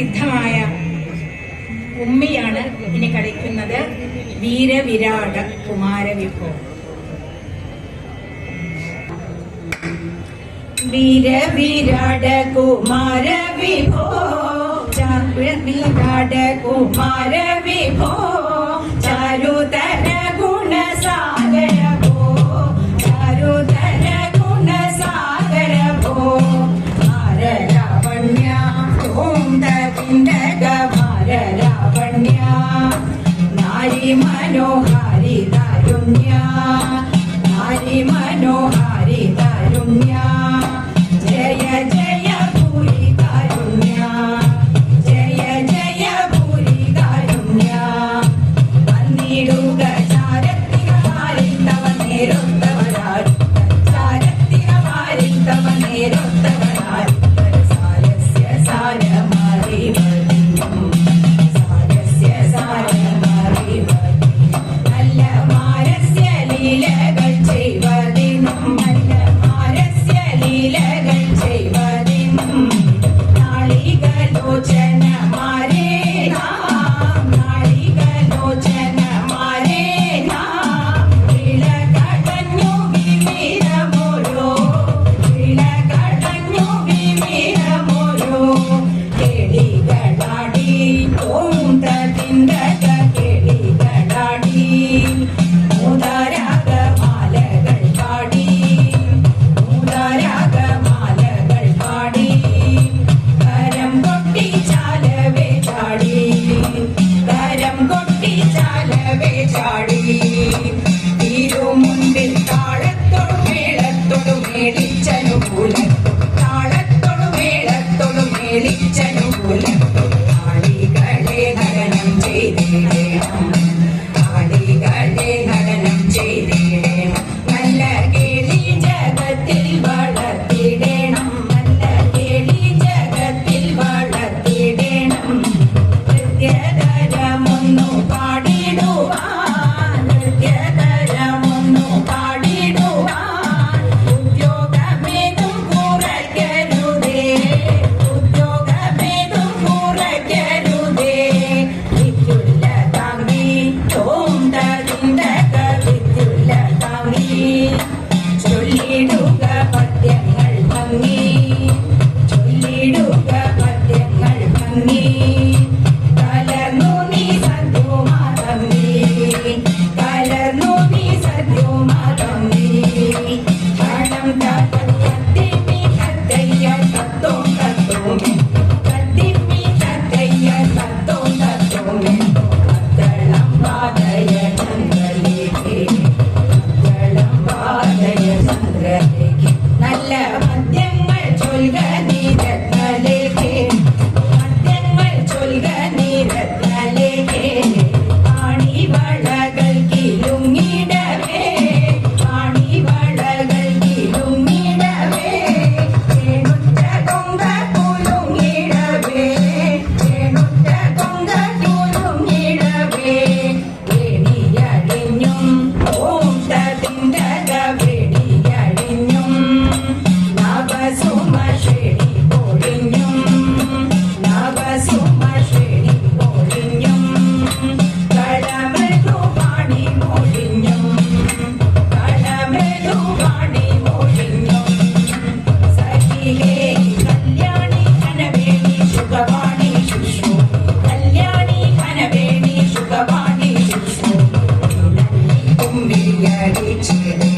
പ്രസിദ്ധമായ ഉമ്മിയാണ് ഇനി കളിക്കുന്നത് വീരവിരാട് കുമാരവിഭവം വീരവിരാട കുമാര വിഭോ വിരാട കുമാര വിഭോ അതിമനോഹാരിതരുണ്യ അതിമനോഹാരിതരുണ്യ ഇരുമുണ്ടിൽ താഴത്തോടു മേളത്തോടു മേളിച്ചനു മേളിച്ച take